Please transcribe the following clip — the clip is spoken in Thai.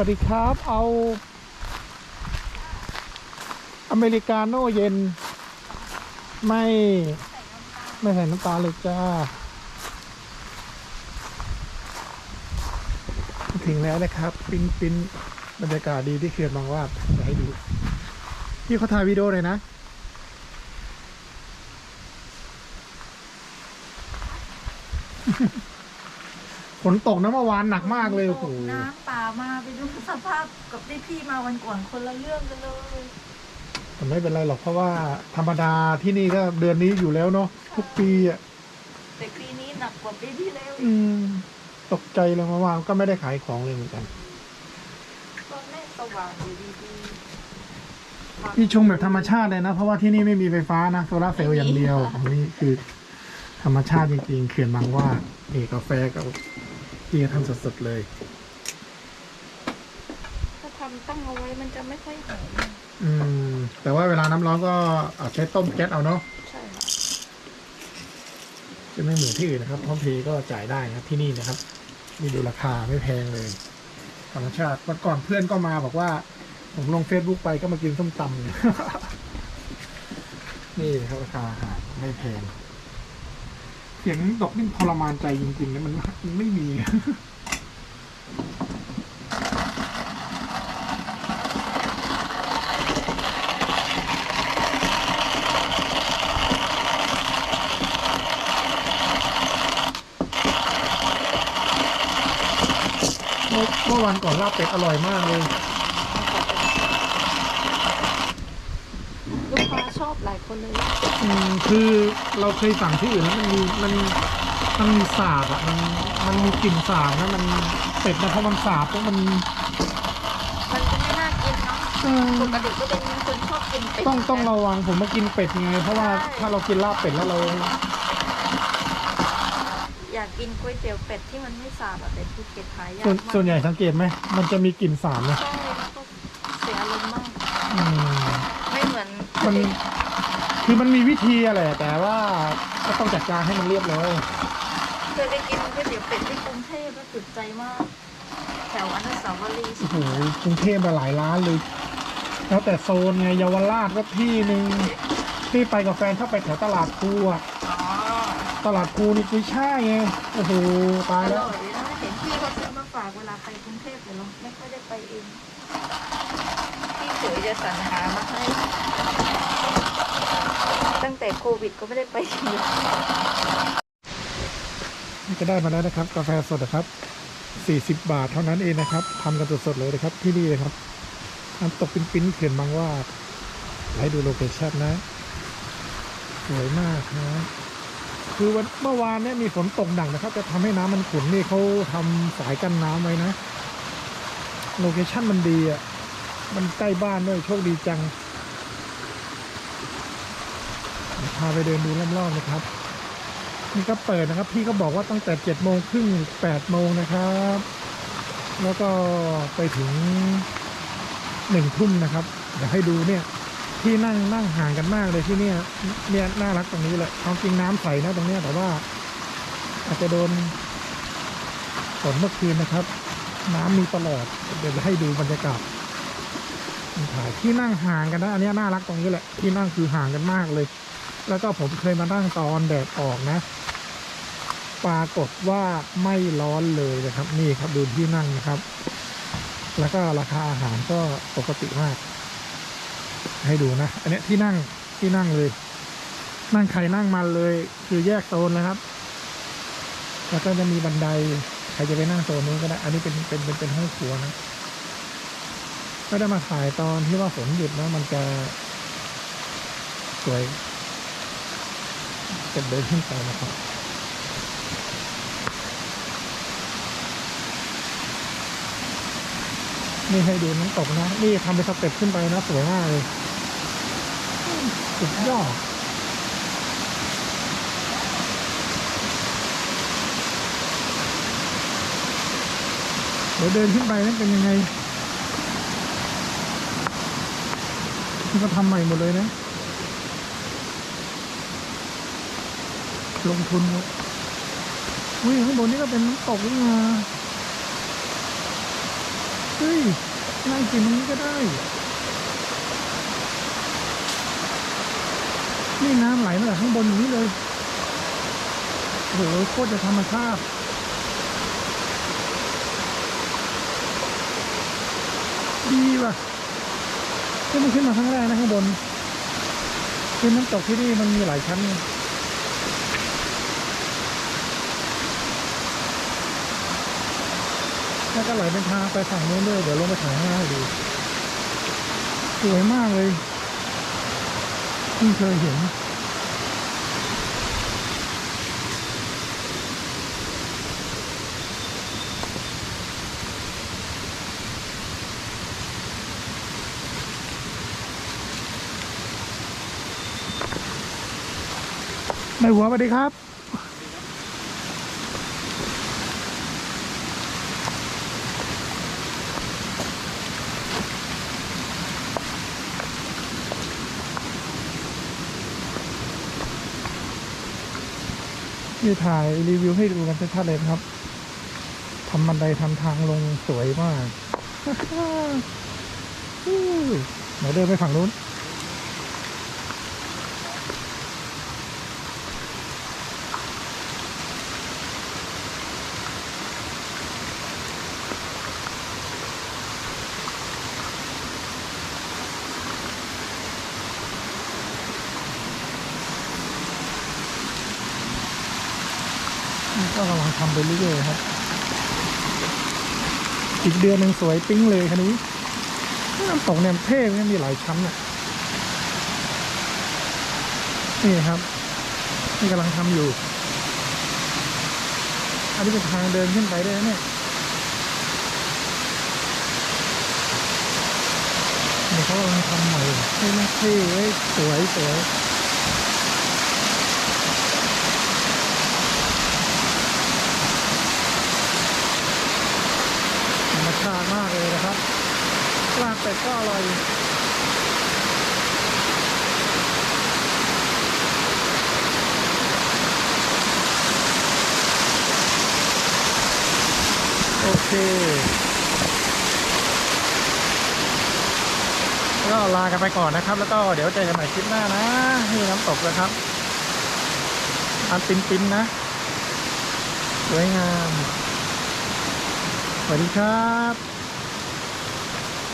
วัสดีครับเอา อเมริกาโน่เย็น ไม่ ไม่ใส่น้ำตาลเลยจ้า ถึงแล้วนะครับ ปิ้นปิ้นบรรยากาศดีที่เขื่อนบางวาดเดี๋ยวให้ดูพี่เขาถ่ายวิดีโอเลยนะ ฝนตกนะเมื่อวานหนักมากเลยโอ้โหน้ำป่ามาไปดูสภาพกับที่พี่มาวันก่อนคนละเรื่องกันเลยแต่ไม่เป็นไรหรอกเพราะว่าธรรมดาที่นี่ก็เดือนนี้อยู่แล้วเนาะทุกปีอะแต่ปีนี้หนักกว่าปีที่แล้วอืมตกใจเลยเมื่อวานก็ไม่ได้ขายของเลยเหมือนกันตอนแรกสว่างอยู่ดีๆพี่ชงแบบธรรมชาติเลยนะ เพราะว่าที่นี่ไม่มีไฟฟ้านะโซลาร์เซลล์อย่างเดียวอันนี้คือธรรมชาติจริงๆ เขื่อนบางหว่านี่กาแฟกับ ที่ทำสดๆเลย ถ้าทำตั้งเอาไว้มันจะไม่ค่อยหอมอืม แต่ว่าเวลาน้ำร้อนก็อาจใช้ต้มแก๊สเอาเนาะใช่ค่ะจะไม่เหมือนที่อื่นนะครับพร้อมเพย์ก็จ่ายได้นะครับที่นี่นะครับนี่ดูราคาไม่แพงเลยธรรมชาติวันก่อนเพื่อนก็มาบอกว่า ผมลงเฟซบุ๊กไปก็มากินส้มตำเนี่ยนี่นะครับราคาอาหารไม่แพงเสียงดอกนี่ทรมานใจจริงๆนะมันมันไม่มีเมื่อเมื่อวันก่อนลาบเป็ดอร่อยมากเลย ลูกค้า ชอบหลายคนเลยอืมคือเราเคยสั่งที่อื่นแล้วมันมีมันมันมีสาบอะมันมันมีกลิ่นสาบนะมันเป็ดนะเพราะมันสาบแล้วมันมันจะไม่น่ากินเนาะเออปกติก็เป็นคนชอบกินเป็ดต้องต้องระวังผมมากินเป็ดไงเพราะว่าใช่ถ้าเรากินลาบเป็ดแล้วเรา อยากกินก๋วยเตี๋ยวเป็ดที่มันไม่สาบอะแต่ภูเก็ตขายยากส่วนมากส่วนใหญ่สังเกตไหมมันจะมีกลิ่นสาบนะใช่แล้วก็เสียอารมณ์มาก อืมไม่เหมือนมัน คือมันมีวิธีอะแหละแต่ว่าก็ต้องจัดการให้มันเรียบร้อยเคยไปกินก๋วยเตี๋ยวเป็ดที่กรุงเทพก็จุดใจมาก แถวอนุสาวรีย์โอ้โหกรุงเทพมาหลายร้านเลย แล้วแต่โซนไงเยาวราชก็ที่หนึ่งที่ไปกับแฟนชอบไปแถวตลาดภูอะอ๋อตลาดภูนี่กุ้ยช่ายไงโอ้โหตายอแล้วร่อยนะเห็นพี่เขาซื้อมาฝากเวลาไปกรุงเทพเลยเนาะไม่ค่อยได้ไปเองพี่เขยจะสรรหามาให้ ตั้งแต่โควิดก็ไม่ได้ไปนี่ก็ได้มาแล้วนะครับ กาแฟสดนะครับ 40 บาทเท่านั้นเองนะครับทำกันสดๆเลยนะครับ ที่นี่เลยครับน้ำตกปิ้นๆเขื่อนบางว่าให้ดูโลเคชั่นนะ สวยมากนะ คือวันเมื่อวานเนี่ยมีฝนตกหนักนะครับ จะทำให้น้ำมันขุ่นนี่เขาทำสายกั้นน้ำไว้นะ โลเคชั่นมันดีอะ มันใกล้บ้านด้วยโชคดีจังเดี๋ยว พาไปเดินดูรอบๆนะครับ นี่ก็เปิดนะครับ พี่ก็บอกว่าตั้งแต่เจ็ดโมงครึ่งแปดโมงนะครับ แล้วก็ไปถึงหนึ่งทุ่มนะครับเดี๋ยวให้ดูเนี่ยที่นั่งนั่งห่างกันมากเลยที่เนี่ยเนี่ยน่ารักตรงนี้แหละความจริงน้ำใสนะตรงเนี้ยแต่ว่า อาจจะโดนฝนเมื่อคืนนะครับ น้ำมีตลอดเดี๋ยวจะให้ดูบรรยากาศถ่ายที่นั่งห่างกันนะอันเนี้ยน่ารักตรงนี้แหละที่นั่งคือห่างกันมากเลย แล้วก็ผมเคยมานั่งตอนแดดออกนะ ปรากฏว่าไม่ร้อนเลยนะครับ นี่ครับดูที่นั่งนะครับ แล้วก็ราคาอาหารก็ปกติมาก ให้ดูนะ อันนี้ที่นั่งที่นั่งเลย นั่งใครนั่งมันเลย คือแยกโซนนะครับ แล้วก็จะมีบันไดใครจะไปนั่งโซนนู้นก็ได้ อันนี้เป็นเป็นเป็นเป็นห้องครัวนะไม่ได้มาถ่ายตอนที่ว่าฝนหยุดนะมันจะสวย จะเดินขึ้นไปนะครับนี่ให้ดูน้ำตกนะ นี่ทำเป็นสเต็ปขึ้นไปนะ สวยมากเลย สุดยอดเดี๋ยวเดินขึ้นไปนั้นเป็นยังไงนี่ก็ทำใหม่หมดเลยนะ ลงทุนครับอุ้ยข้างบนนี่ก็เป็นน้ำตกนี่นะเฮ้ยนั่งกินตรงนี้ก็ได้ นี่น้ำไหลมาจากข้างบนอย่างนี้เลยโอ้โหโคตรจะธรรมชาติดีว่ะขึ้นมาขึ้นมาครั้งแรกนะข้างบนคือน้ำตกที่นี่มันมีหลายชั้นไง แล้วก็ไหลเป็นทางไปฝั่งนู้นด้วยเดี๋ยวลงไปถ่ายให้ดูสวยมากเลยเพิ่งเคยเห็นนายหัวสวัสดีครับ นี่ถ่ายรีวิวให้ดูกันชัดๆเลยครับทำบันไดทำทางลงสวยมากอู้เดี๋ยวเดินไปฝั่งนู้น ก็กำลังทำไปเรื่อยๆครับ อีกเดือนหนึ่งสวยปิ้งเลยคันนี้น้ำตกเนี่ยเท่เนี่ยมีหลายชั้นอะนี่ครับนี่กำลังทำอยู่ อันนี้เป็นทางเดินขึ้นไปได้เนี่ยเขากำลังทำใหม่เท่เท่เว้ยสวยสวย มาติมากเลยนะครับลาบเป็ดก็อร่อยโอเคก็ลากันไปก่อนนะครับ แล้วก็เดี๋ยวเจอกันใหม่คลิปหน้านะนี่น้ำตกนะครับอันปิ้นๆนะสวยงาม วัสดีครับ